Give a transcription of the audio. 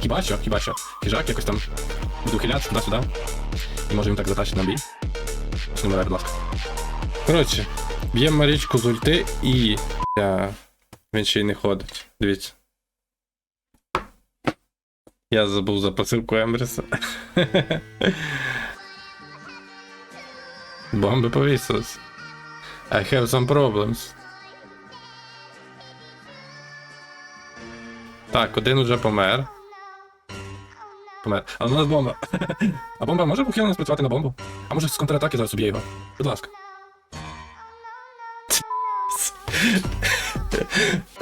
Хіба що, хіба що. Хижак якось там буде ухилятися туди-сюди. І може він так затащить на бій. Не мене, будь ласка. Коротше, б'ємо Марічку з ульти і. Він ще й не ходить. Дивіться. Я забув за посилку Ембріса. Бомби повісились. I have some problems. Так, один уже помер. Помер. Але у нас бомба. А бомба може ухилено спрацювати на бомбу? А може з контратаки зараз уб'є його? Будь ласка.